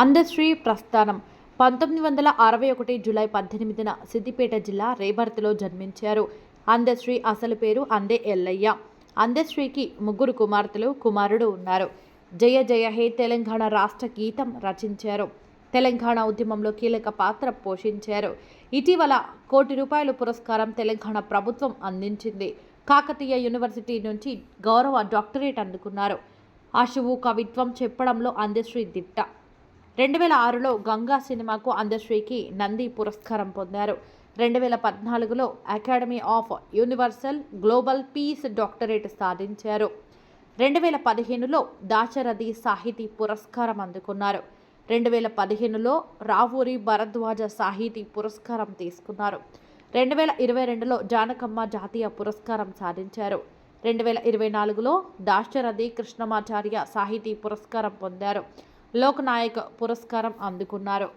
అందశ్రీ ప్రస్థానం. పంతొమ్మిది వందల అరవై ఒకటి జూలై పద్దెనిమిదిన సిద్దిపేట జిల్లా రేబర్తిలో జన్మించారు. అందశ్రీ అసలు పేరు అందే ఎల్లయ్య. అందశ్రీకి ముగ్గురు కుమార్తెలు కుమారుడు ఉన్నారు. జయ జయ హే తెలంగాణ రాష్ట్ర గీతం రచించారు. తెలంగాణ ఉద్యమంలో కీలక పాత్ర పోషించారు. ఇటీవల కోటి రూపాయల పురస్కారం తెలంగాణ ప్రభుత్వం అందించింది. కాకతీయ యూనివర్సిటీ నుంచి గౌరవ డాక్టరేట్ అందుకున్నారు. ఆశువు కవిత్వం చెప్పడంలో అందశ్రీ దిట్ట. రెండు వేల ఆరులో గంగా సినిమాకు అందశ్రీకి నంది పురస్కారం పొందారు. రెండు వేల పద్నాలుగులో academy of universal global peace doctorate సాధించారు. రెండు వేల పదిహేనులో దాశరథి సాహితీ పురస్కారం అందుకున్నారు. రెండు వేల పదిహేనులో రావూరి భరద్వాజ సాహితీ పురస్కారం తీసుకున్నారు. రెండు వేల ఇరవై రెండులో జానకమ్మ జాతీయ పురస్కారం సాధించారు. రెండు వేల ఇరవై నాలుగులో దాశరథి కృష్ణమాచార్య సాహితీ పురస్కారం పొందారు. లోక్ నాయక్ పురస్కారం అందుకున్నారు.